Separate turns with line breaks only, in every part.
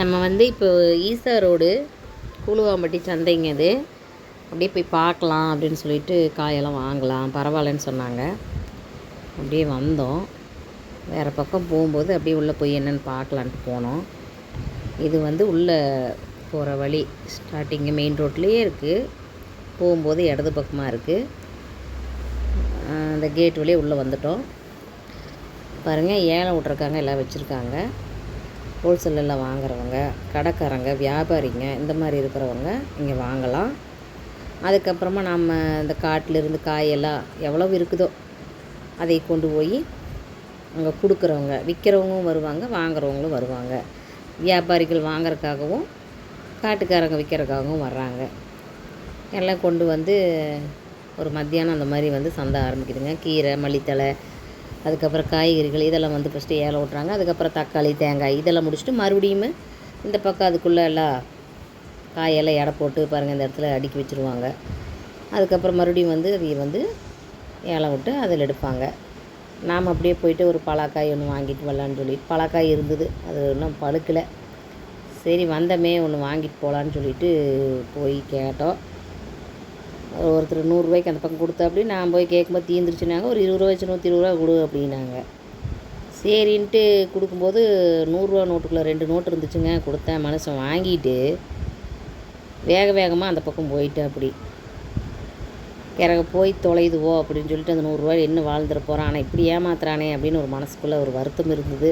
நம்ம வந்து இப்போ ஈசா ரோடு கூழுவாம்பட்டி சந்தைங்க இது. அப்படியே போய் பார்க்கலாம் அப்படின்னு சொல்லிட்டு காயெல்லாம் வாங்கலாம். பரவாயில்லன்னு சொன்னாங்க. அப்படியே வந்தோம். வேறு பக்கம் போகும்போது அப்படியே உள்ளே போய் என்னென்னு பார்க்கலான்ட்டு போனோம். இது வந்து உள்ளே போகிற வழி. ஸ்டார்டிங்கு மெயின் ரோட்லேயே இருக்குது போகும்போது இடது பக்கமாக இருக்குது அந்த கேட் வழியே உள்ளே வந்துட்டோம். பாருங்கள் ஏலம் விட்ருக்காங்க எல்லாம் வச்சுருக்காங்க. ஹோல்சேலில் வாங்குறவங்க கடைக்காரங்க வியாபாரிங்க இந்த மாதிரி இருக்கிறவங்க இங்கே வாங்கலாம். அதுக்கப்புறமா நம்ம இந்த காட்டிலிருந்து காயெல்லாம் எவ்வளவு இருக்குதோ அதை கொண்டு போய் அங்கே கொடுக்குறவங்க விற்கிறவங்களும் வருவாங்க வாங்குறவங்களும் வருவாங்க. வியாபாரிகள் வாங்குறதுக்காகவும் காட்டுக்காரங்க விற்கிறதுக்காகவும் வர்றாங்க. எல்லாம் கொண்டு வந்து ஒரு மத்தியானம் அந்த மாதிரி வந்து சந்தை ஆரம்பிக்குதுங்க. கீரை மல்லித்தழை அதுக்கப்புறம் காய்கறிகள் இதெல்லாம் வந்து ஃபஸ்ட்டு ஏலம் விட்றாங்க அதுக்கப்புறம் தக்காளி தேங்காய் இதெல்லாம் முடிச்சுட்டு மறுபடியும் இந்த பக்கம் அதுக்குள்ளே எல்லாம் காயெல்லாம் எடை போட்டு பாருங்கள் இந்த இடத்துல அடுக்கி வச்சுருவாங்க. அதுக்கப்புறம் மறுபடியும் வந்து அதை வந்து ஏலம் விட்டு அதில் எடுப்பாங்க. நாம் அப்படியே போயிட்டு ஒரு பலாக்காய் ஒன்று வாங்கிட்டு வரலான்னு சொல்லிட்டு பலாக்காய் இருந்தது அது இன்னும் பழுக்கலை. சரி வந்தமே ஒன்று வாங்கிட்டு போகலான்னு சொல்லிட்டு போய் கேட்டோம். ஒருத்தர் நூறுரூவாய்க்கு அந்த பக்கம் கொடுத்தா அப்படி நான் போய் கேட்கும்போது தீர்ந்துருச்சுனாங்க ஒரு இருபது ரூபா வச்சு நூற்றி இருபது ரூபா கொடு அப்படின்னாங்க. சரின்ட்டு கொடுக்கும்போது நூறுரூவா நோட்டுக்குள்ளே ரெண்டு நோட்டு இருந்துச்சுங்க. கொடுத்தேன். மனுஷன் வாங்கிட்டு வேக வேகமாக அந்த பக்கம் போயிட்டு அப்படி. கிறக போய் தொலைதுவோ அப்படின்னு சொல்லிட்டு அந்த நூறுரூவா என்ன வாழ்ந்துட போகிறான் ஆனால் இப்படி ஏமாத்துறானே அப்படின்னு ஒரு மனசுக்குள்ளே ஒரு வருத்தம் இருந்தது.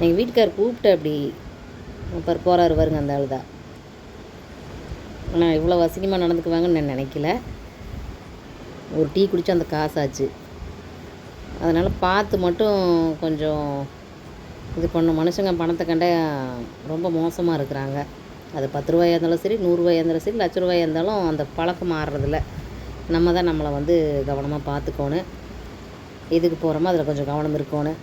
எங்கள் வீட்டுக்கார் கூப்பிட்டு அப்படி அப்புறம் போகிறாரு வருங்க அந்த ஆள் தான் ஆனால் இவ்வளோ அசிங்கமாக நடந்துக்குவாங்கன்னு நான் நினைக்கல. ஒரு டீ குடிச்சு அந்த காசாச்சு. அதனால் பார்த்து மட்டும் கொஞ்சம் இது பண்ண மனுஷங்க பணத்தை கண்ட ரொம்ப மோசமாக இருக்கிறாங்க. அது பத்து ரூபாயாக இருந்தாலும் சரி நூறுரூவாயாக இருந்தாலும் சரி லட்ச ரூபாயாக இருந்தாலும் அந்த பழக்கம் மாறுறதில்ல. நம்ம தான் நம்மளை வந்து கவனமாக பார்த்துக்கோணும். எதுக்கு போகிறோமோ அதில் கொஞ்சம் கவனம் இருக்கணும்.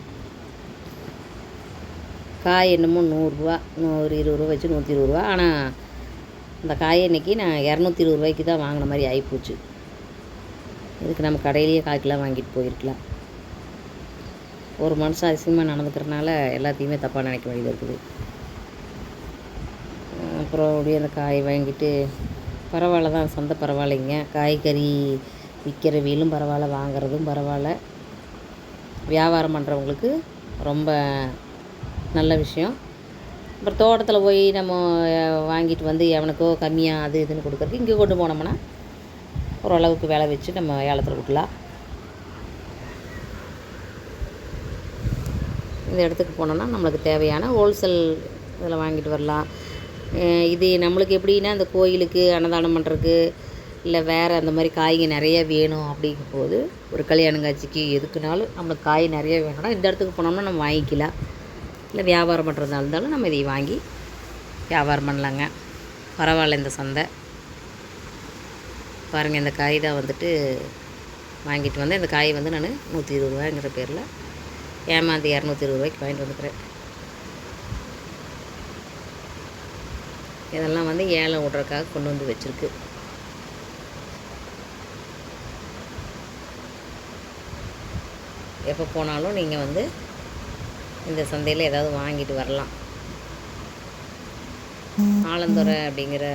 காய் என்னமோ நூறுரூவா நூறு இருபது ரூபா வச்சு நூற்றி இருபது ரூபா. ஆனால் அந்த காயை இன்றைக்கி நான் இரநூத்தி இருபது ரூபாய்க்கு தான் வாங்கின மாதிரி ஆகிப்போச்சு இதுக்கு நம்ம கடையிலேயே காய்க்கெலாம் வாங்கிட்டு போயிருக்கலாம். ஒரு மனுஷன் அதிசயமாக நடந்துக்கிறனால எல்லாத்தையுமே தப்பாக நினைக்க வேண்டியது இருக்குது. அப்புறம் அப்படியே அந்த காய் வாங்கிட்டு பரவாயில்ல தான் சந்தை பரவாயில்லைங்க. காய்கறி விற்கிற வீலும் பரவாயில்ல வாங்குறதும் பரவாயில்ல. வியாபாரம் பண்ணுறவங்களுக்கு ரொம்ப நல்ல விஷயம். அப்புறம் தோட்டத்தில் போய் நம்ம வாங்கிட்டு வந்து எவனுக்கோ கம்மியாக அது இதுன்னு கொடுக்குறதுக்கு இங்கே கொண்டு போனோம்னா ஓரளவுக்கு விலை வச்சு நம்ம ஏலத்தில் விடலாம் இந்த இடத்துக்கு போனோம்னா நம்மளுக்கு தேவையான ஹோல்சேல் இதில் வாங்கிட்டு வரலாம். இது நம்மளுக்கு எப்படின்னா இந்த கோயிலுக்கு அன்னதானம் பண்ணுறதுக்கு இல்லை வேறு அந்த மாதிரி காய்ங்க நிறைய வேணும் அப்படிங்கும் போது ஒரு கல்யாண காட்சிக்கு எதுக்குனாலும் நம்மளுக்கு காய் நிறைய வேணும்னா இந்த இடத்துக்கு போனோம்னா நம்ம வாங்கிக்கலாம். இல்லை வியாபாரம் பண்ணுறதா இருந்தாலும் நம்ம இதை வாங்கி வியாபாரம் பண்ணலாங்க. பரவாயில்ல இந்த சந்தை. பாருங்கள் இந்த காய் தான் வந்துட்டு வாங்கிட்டு வந்தேன். இந்த காய் வந்து நான் நூற்றி இருபது ரூபாய்ங்கிற பேரில் ஏமாந்து இரநூத்தி இருபது ரூபாய்க்கு வாங்கிட்டு வந்துக்கிறேன். இதெல்லாம் வந்து ஏலம் விடுறதுக்காக கொண்டு வந்து வச்சுருக்கு. எப்போ போனாலும் நீங்கள் வந்து இந்த சந்தையில் ஏதாவது வாங்கிட்டு வரலாம். ஆலந்துறை அப்படிங்கிற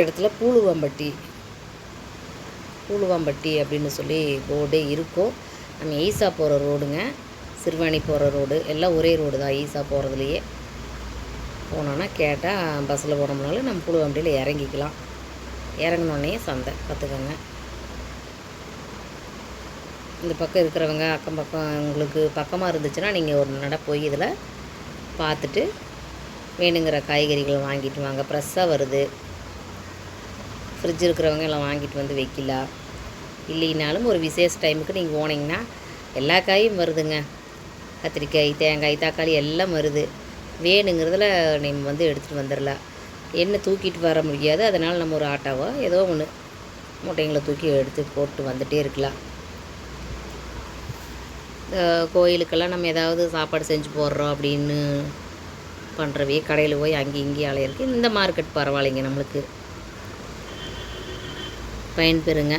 இடத்துல பூலுவம்பட்டி பூலுவம்பட்டி அப்படின்னு சொல்லி ரோடே இருக்கும். நம்ம ஈசா போகிற ரோடுங்க. சிறுவாணி போகிற ரோடு. எல்லாம் ஒரே ரோடு தான் ஈசா போகிறதுலையே போனோன்னா கேட்டால் பஸ்ஸில் போனோம்னாலும் நம்ம பூலுவம்பட்டியில் இறங்கிக்கலாம். இறங்கினோடனே சந்தை. பார்த்துக்கோங்க. இந்த பக்கம் இருக்கிறவங்க அக்கம் பக்கம் உங்களுக்கு பக்கமாக இருந்துச்சுன்னா நீங்கள் ஒரு நட போய் இதில் பார்த்துட்டு வேணுங்கிற காய்கறிகள் வாங்கிட்டு வாங்க. ஃப்ரெஷ்ஷாக வருது. ஃப்ரிட்ஜ் இருக்கிறவங்க எல்லாம் வாங்கிட்டு வந்து வைக்கலாம் இல்லைனாலும் ஒரு விசேஷ டைமுக்கு நீங்கள் போனீங்கன்னா எல்லா காயும் வருதுங்க. கத்திரிக்காய் தேங்காய் தக்காளி எல்லாம் வருது. வேணுங்கிறதுல நீங்கள் வந்து எடுத்துகிட்டு வந்துடலாம் என்ன தூக்கிட்டு வர முடியாது. அதனால் நம்ம ஒரு ஆட்டோவோ ஏதோ ஒன்று மூட்டைங்களை தூக்கி எடுத்து போட்டு வந்துகிட்டே இருக்கலாம். கோயிலுக்கெல்லாம் நம்ம ஏதாவது சாப்பாடு செஞ்சு போடுறோம் அப்படின்னு பண்ணுறவே கடையில் போய் அங்கேயும் இங்கேயும் அலையிறதுக்கு இந்த மார்க்கெட் பரவாயில்லைங்க நம்மளுக்கு. பயன்பெறுங்க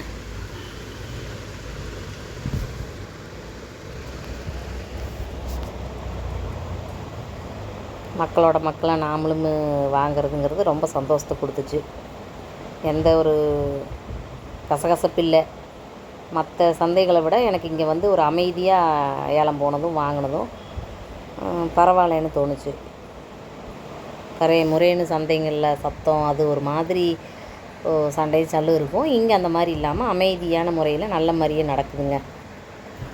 மக்களோட மக்களாக நாமளும் வாங்குறதுங்கிறது ரொம்ப சந்தோஷத்தை கொடுத்துச்சு. எந்த ஒரு கசகசப்பு இல்லை. மற்ற சந்தைகளை விட எனக்கு இங்கே வந்து ஒரு அமைதியாக ஏலம் போனதும் வாங்கினதும் பரவாயில்லன்னு தோணுச்சு. கரைய முறைன்னு சந்தைங்களில் சத்தம் அது ஒரு மாதிரி ஓ, சண்டை சல்லு இருக்கும். இங்கே அந்த மாதிரி இல்லாமல் அமைதியான முறையில் நல்ல மாதிரியே நடக்குதுங்க.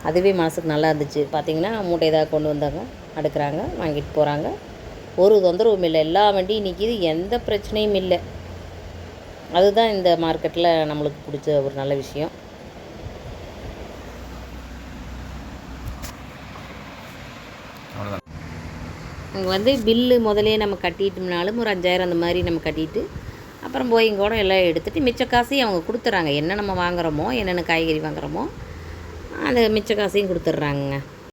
அதுவே மனசுக்கு நல்லா இருந்துச்சு. பார்த்திங்கன்னா மூட்டை ஏதாவது கொண்டு வந்தாங்க அடுக்குறாங்க வாங்கிட்டு போகிறாங்க ஒரு தொந்தரவும் இல்லை. எல்லா வண்டியும் நிற்கிது எந்த பிரச்சனையும் இல்லை. அதுதான் இந்த மார்க்கெட்டில் நம்மளுக்கு பிடிச்ச ஒரு நல்ல விஷயம். அங்கே வந்து பில்லு முதலே நம்ம கட்டிட்டோம்னாலும் ஒரு அஞ்சாயிரம் அந்த மாதிரி நம்ம கட்டிட்டு அப்புறம் போய் கூட எல்லாம் எடுத்துகிட்டு மிச்ச காசையும் அவங்க கொடுத்துட்றாங்க என்ன நம்ம வாங்குறோமோ என்னென்ன காய்கறி வாங்குறோமோ அந்த மிச்ச காசையும் கொடுத்துட்றாங்கங்க.